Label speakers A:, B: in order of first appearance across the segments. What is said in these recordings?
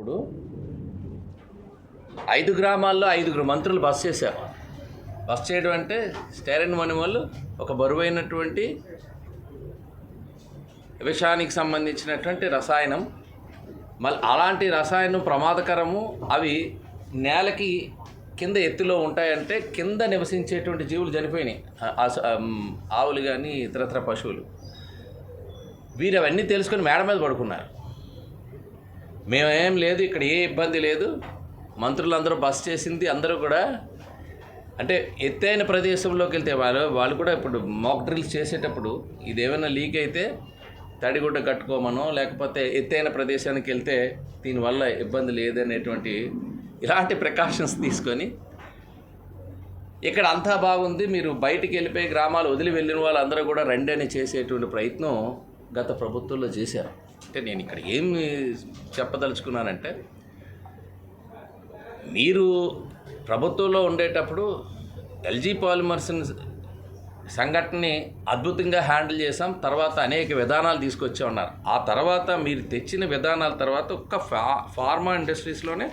A: ఇప్పుడు ఐదు గ్రామాల్లో ఐదుగురు మంత్రులు బస్ చేశారు. బస్ చేయడం అంటే స్టైరన్ మని వాళ్ళు ఒక బరువైనటువంటి విషానికి సంబంధించినటువంటి రసాయనం. మళ్ళీ అలాంటి రసాయనం ప్రమాదకరము. అవి నేలకి కింద ఎత్తులో ఉంటాయంటే కింద నివసించేటువంటి జీవులు చనిపోయినాయి. ఆ- ఆవులు కానీ ఇతరత్ర పశువులు. వీరు అవన్నీ తెలుసుకొని మేడ మీద పడుకున్నారు. మేమేం లేదు ఇక్కడ ఏ ఇబ్బంది లేదు. మంత్రులందరూ బస్ చేసింది అందరూ కూడా అంటే ఎత్తైన ప్రదేశంలోకి వెళ్తే వాళ్ళు వాళ్ళు కూడా ఇప్పుడు మాక్ డ్రిల్స్ చేసేటప్పుడు ఇదేమైనా లీక్ అయితే తడిగుడ్డ కట్టుకోమనో లేకపోతే ఎత్తైన ప్రదేశానికి వెళ్తే దీనివల్ల ఇబ్బంది లేదనేటువంటి ఇలాంటి ప్రికాషన్స్ తీసుకొని ఇక్కడ అంతా బాగుంది. మీరు బయటికి వెళ్ళిపోయి గ్రామాలు వదిలి వెళ్ళిన వాళ్ళందరూ కూడా రండి అని చేసేటువంటి ప్రయత్నం గత ప్రభుత్వంలో చేశారు. అంటే నేను ఇక్కడ ఏమి చెప్పదలుచుకున్నానంటే మీరు ప్రభుత్వంలో ఉండేటప్పుడు ఎల్జీ పాలిమర్స్ సంఘటనని అద్భుతంగా హ్యాండిల్ చేసాం తర్వాత అనేక విధానాలు తీసుకొచ్చే ఉన్నారు ఆ తర్వాత మీరు తెచ్చిన విధానాల తర్వాత ఒక్క ఫా ఫార్మా ఇండస్ట్రీస్లోనే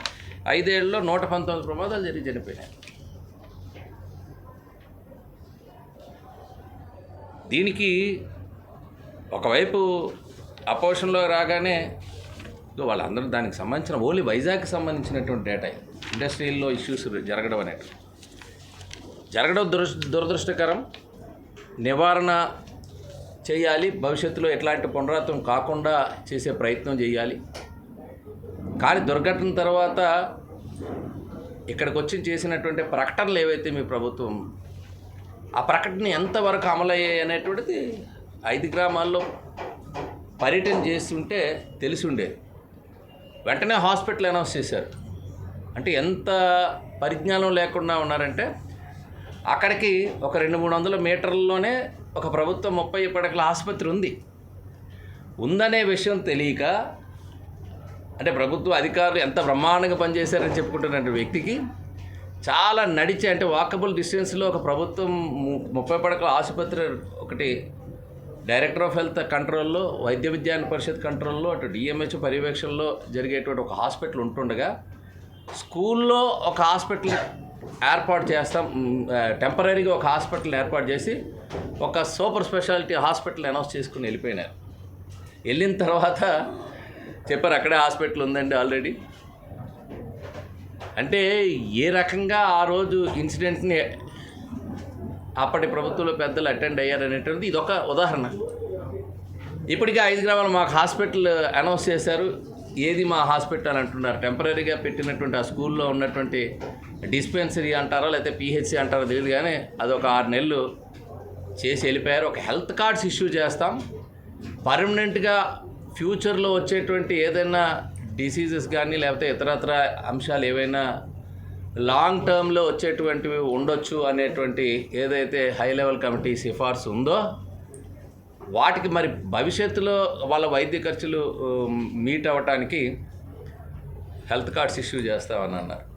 A: ఐదేళ్ళలో నూట పంతొమ్మిది ప్రమాదాలు జరిగి చనిపోయినాయి. దీనికి ఒకవైపు అపోజిషన్లో రాగానే ఇదిగో వాళ్ళందరూ దానికి సంబంధించిన ఓన్లీ వైజాగ్కి సంబంధించినటువంటి డేటా ఇండస్ట్రీల్లో ఇష్యూస్ జరగడం అనేది జరగడం దుర దురదృష్టకరం. నివారణ చేయాలి. భవిష్యత్తులో ఎట్లాంటి పునరావృతం కాకుండా చేసే ప్రయత్నం చేయాలి. కానీ దుర్ఘటన తర్వాత ఇక్కడికి వచ్చి చేసినటువంటి ప్రకటనలు ఏవైతే మీ ప్రభుత్వం ఆ ప్రకటన ఎంతవరకు అమలయ్యాయి అనేటువంటిది ఐదు గ్రామాల్లో పర్యటన చేస్తుంటే తెలిసి ఉండేది వెంటనే హాస్పిటల్ అనౌన్స్ చేశారు. అంటే ఎంత పరిజ్ఞానం లేకుండా ఉన్నారంటే అక్కడికి ఒక రెండు మూడు వందల మీటర్లలోనే ఒక ప్రభుత్వ ముప్పై పడకల ఆసుపత్రి ఉంది. ఉందనే విషయం తెలియక అంటే ప్రభుత్వ అధికారులు ఎంత బ్రహ్మాండంగా పనిచేశారని చెప్పుకుంటున్న వ్యక్తికి చాలా నడిచి అంటే వాకబుల్ డిస్టెన్స్లో ఒక ప్రభుత్వం ము- ముప్పై పడకల ఆసుపత్రి ఒకటి డైరెక్టర్ ఆఫ్ హెల్త్ కంట్రోల్లో వైద్య విజ్ఞాన పరిషత్ కంట్రోల్లో అటు డిఎంహెచ్ పర్యవేక్షణలో జరిగేటువంటి ఒక హాస్పిటల్ ఉంటుండగా స్కూల్లో ఒక హాస్పిటల్ ఏర్పాటు చేస్తాం టెంపరీగా ఒక హాస్పిటల్ ఏర్పాటు చేసి ఒక సూపర్ స్పెషాలిటీ హాస్పిటల్ అనౌన్స్ చేసుకుని వెళ్ళిపోయినారు. వెళ్ళిన తర్వాత చెప్పారు అక్కడే హాస్పిటల్ ఉందండి ఆల్రెడీ. అంటే ఏ రకంగా ఆ రోజు ఇన్సిడెంట్ని అప్పటి ప్రభుత్వంలో పెద్దలు అటెండ్ అయ్యారనేటువంటిది ఇది ఒక ఉదాహరణ. ఇప్పటికే ఐదు గ్రామాలు మాకు హాస్పిటల్ అనౌన్స్ చేశారు. ఏది మా హాస్పిటల్ అని అంటున్నారు. టెంపరీగా పెట్టినటువంటి ఆ స్కూల్లో ఉన్నటువంటి డిస్పెన్సరీ అంటారా లేకపోతే పిహెచ్సి అంటారో తెలియదు కానీ అది ఒక ఆరు నెలలు చేసి వెళ్ళిపోయారు. ఒక హెల్త్ కార్డ్స్ ఇష్యూ చేస్తాం. పర్మనెంట్గా ఫ్యూచర్లో వచ్చేటువంటి ఏదైనా డిసీజెస్ కానీ లేకపోతే ఇతరత్ర అంశాలు ఏవైనా లాంగ్ టర్మ్లో వచ్చేటువంటివి ఉండొచ్చు అనేటువంటి ఏదైతే హై లెవెల్ కమిటీ సిఫార్సు ఉందో వాటికి మరి భవిష్యత్తులో వాళ్ళ వైద్య ఖర్చులు మీట్ అవ్వటానికి హెల్త్ కార్డ్స్ ఇష్యూ చేస్తామని అన్నారు.